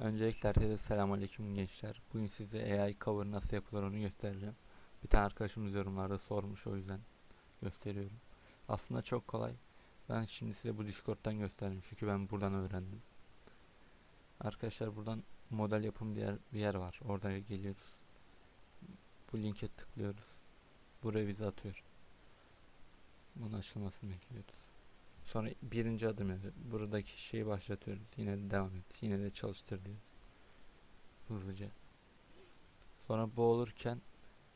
Öncelikle herkese selamünaleyküm gençler. Bugün size AI cover nasıl yapılır onu göstereceğim. Bir tane arkadaşımız yorumlarda sormuş o yüzden gösteriyorum. Aslında çok kolay. Ben şimdi size bu Discord'dan göstereyim çünkü ben buradan öğrendim. Arkadaşlar buradan model yapım diğer bir yer var. Orada geliyoruz. Bu linke tıklıyoruz. Buraya bizi atıyor. Bunun açılmasını bekliyoruz. Sonra birinci adım yazıyor. Buradaki şeyi başlatıyoruz. Yine de devam et. Yine de çalıştır diyor. Hızlıca. Sonra bu olurken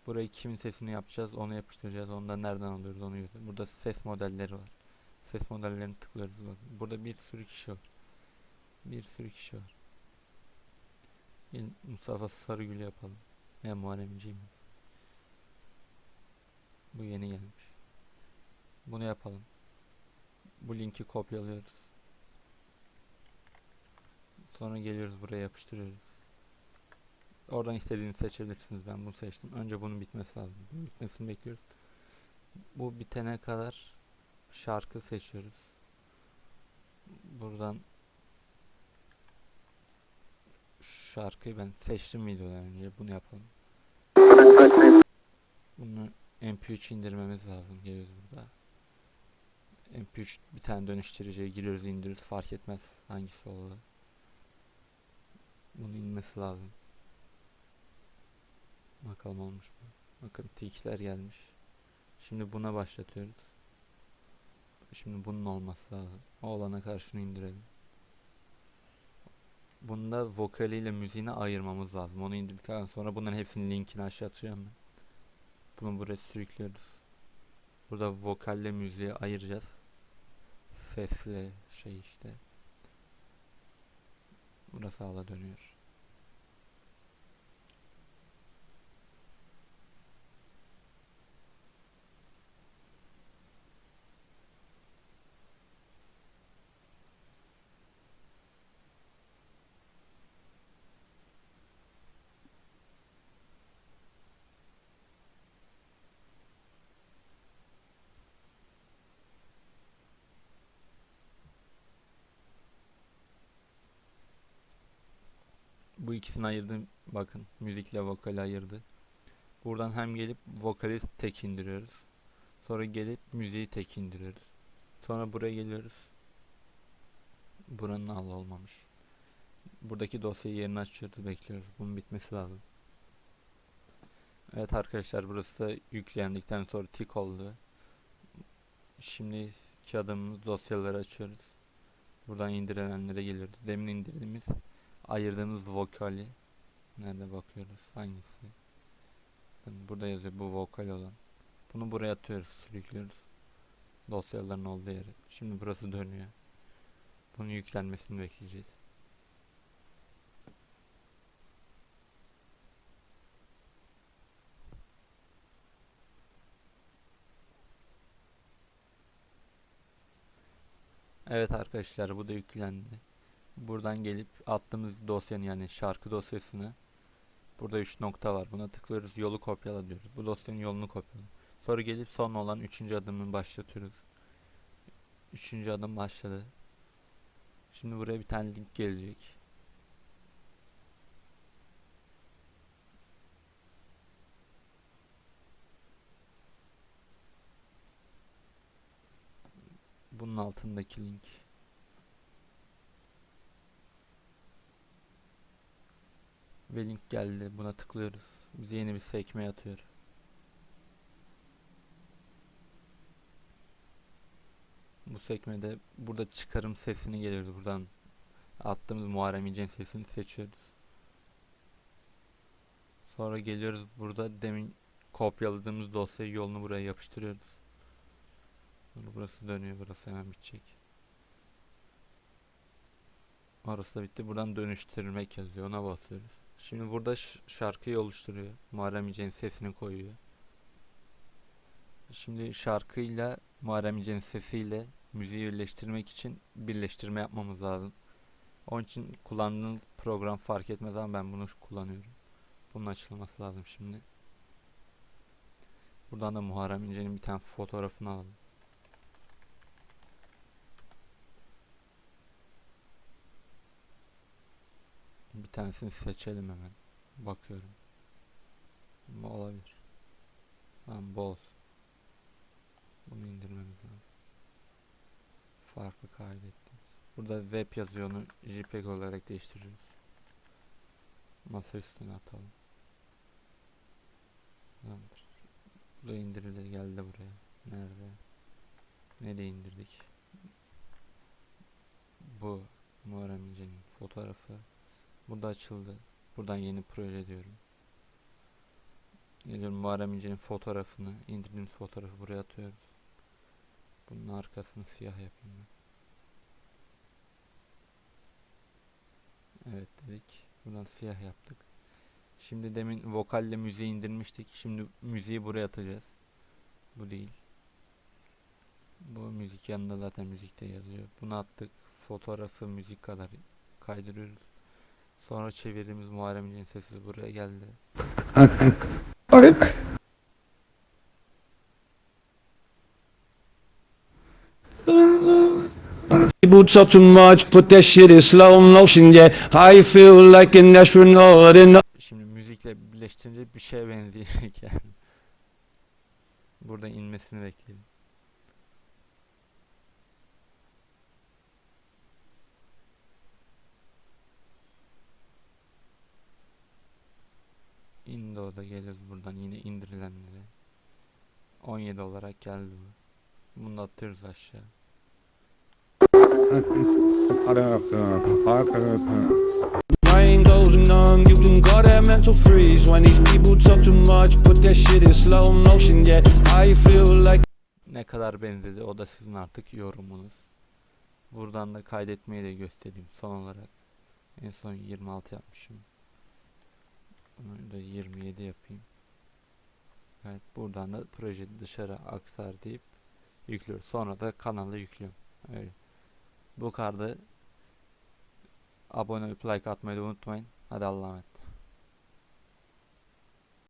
burayı kimin sesini yapacağız onu yapıştıracağız. Onu da nereden alıyoruz onu gösteriyor. Burada ses modelleri var. Ses modellerini tıklıyoruz. Burada bir sürü kişi var. Bir sürü kişi var. Gelin Mustafa Sarıgül yapalım. Ya Muharrem İnce'yi mi? Bu yeni gelmiş. Bunu yapalım. Bu linki kopyalıyoruz. Sonra geliyoruz buraya yapıştırıyoruz. Oradan istediğinizi seçebilirsiniz. Ben bunu seçtim. Önce bunun bitmesi lazım. Bunun bitmesini bekliyoruz. Bu bitene kadar şarkı seçiyoruz. Buradan şarkıyı ben seçtim videodan önce. Bunu yapalım. Bunu MP3 indirmemiz lazım. Geliyoruz burada. MP3 bir tane dönüştürücüye giriyoruz indiriyoruz fark etmez hangisi oldu. Bunun inmesi lazım. Bakalım olmuş mu? Bakın tilkiler gelmiş. Şimdi buna başlatıyoruz. Şimdi bunun olması lazım. O olana kadar şunu indirelim. Bunda vokaliyle müziğini ayırmamız lazım. Onu indirdikten sonra bunların hepsinin linkini aşağı atacağım ben. Bunu buraya sürüklüyoruz. Burada vokalle müziği ayıracağız. Sesle şey işte. Burası hala dönüyor. Bu ikisini ayırdım. Bakın müzikle vokali ayırdı. Buradan hem gelip vokali tek indiriyoruz. Sonra gelip müziği tek indiriyoruz. Sonra buraya geliyoruz. Buranın al olmamış. Buradaki dosyayı yerine açıyoruz bekliyoruz. Bunun bitmesi lazım. Evet arkadaşlar burası da yüklendikten sonra tik oldu. Şimdiki adımımız dosyaları açıyoruz. Buradan indirilenlere geliyoruz. Demin indirdiğimiz ayırdığımız vokali nerede bakıyoruz? Hangisi? Bakın burada yazıyor bu vokal olan. Bunu buraya atıyoruz sürüklüyoruz. Dosyaların olduğu yere. Şimdi burası dönüyor. Bunun yüklenmesini bekleyeceğiz. Evet arkadaşlar bu da yüklendi buradan gelip attığımız dosyanın yani şarkı dosyasını burada 3 nokta var. Buna tıklıyoruz. Yolu kopyala diyoruz. Bu dosyanın yolunu kopyala. Sonra gelip son olan 3. adımı başlatıyoruz. 3. adım başladı. Şimdi buraya bir tane link gelecek. Bunun altındaki link. Ve link geldi. Buna tıklıyoruz. Bize yeni bir sekme atıyor. Bu sekmede burada çıkarım sesini geliyoruz. Buradan attığımız Muharrem İnce'nin sesini seçiyoruz. Sonra geliyoruz burada demin kopyaladığımız dosyayı yolunu buraya yapıştırıyoruz. Burası dönüyor. Burası hemen bitecek. Orası da bitti. Buradan dönüştürmek yazıyor. Ona basıyoruz. Şimdi burada şarkıyı oluşturuyor. Muharrem İnce'nin sesini koyuyor. Şimdi şarkıyla Muharrem İnce'nin sesiyle müziği birleştirmek için birleştirme yapmamız lazım. Onun için kullandığınız program fark etmez ama ben bunu kullanıyorum. Bunun açılması lazım şimdi. Buradan da Muharrem İnce'nin bir tane fotoğrafını alalım. Tanesini seçelim hemen. Bakıyorum. Bu olabilir. Tamam bu olsun. Bunu indirmemiz lazım. Farklı kaydettim. Burada web yazıyor onu JPEG olarak değiştiriyoruz. Masa üstüne atalım. Tamamdır. Bu da indirildi geldi buraya. Nerede? Ne indirdik? Bu Muharrem İnce'nin fotoğrafı. Burada açıldı. Buradan yeni proje diyorum. Geliyorum Muharrem İnce'nin fotoğrafını, indirdiğimiz fotoğrafı buraya atıyoruz. Bunun arkasını siyah yapayım ben. Evet dedik. Buradan siyah yaptık. Şimdi demin vokalle müziği indirmiştik. Şimdi müziği buraya atacağız. Bu değil. Bu müzik yanında zaten müzikte yazıyor. Bunu attık. Fotoğrafı müzik kadar kaydırıyoruz. Sonra çevirdiğimiz Muharrem İnce'nin sesi buraya geldi. The Şimdi müzikle birleştirince bir şeye benzeyecek yani. Burada inmesini bekleyelim. İndi o da geliyoruz buradan yine indirilenlere. 17 olarak geldi bu. Bunu da atıyoruz aşağı. Mind goes numb, you can go that mental freeze when these people talk too much. Put that shit in slow motion, yeah. I feel like Ne kadar benzedi o da sizin artık yorumunuz. Buradan da kaydetmeyi de göstereyim son olarak. En son 26 yapmışım. Bunu da 27 yapayım. Evet buradan da proje dışarı aktar deyip yüklüyoruz. Sonra da kanala yüklüyorum. Öyle. Bu kardı abone olup like atmayı da unutmayın. Hadi Allah'a emanet.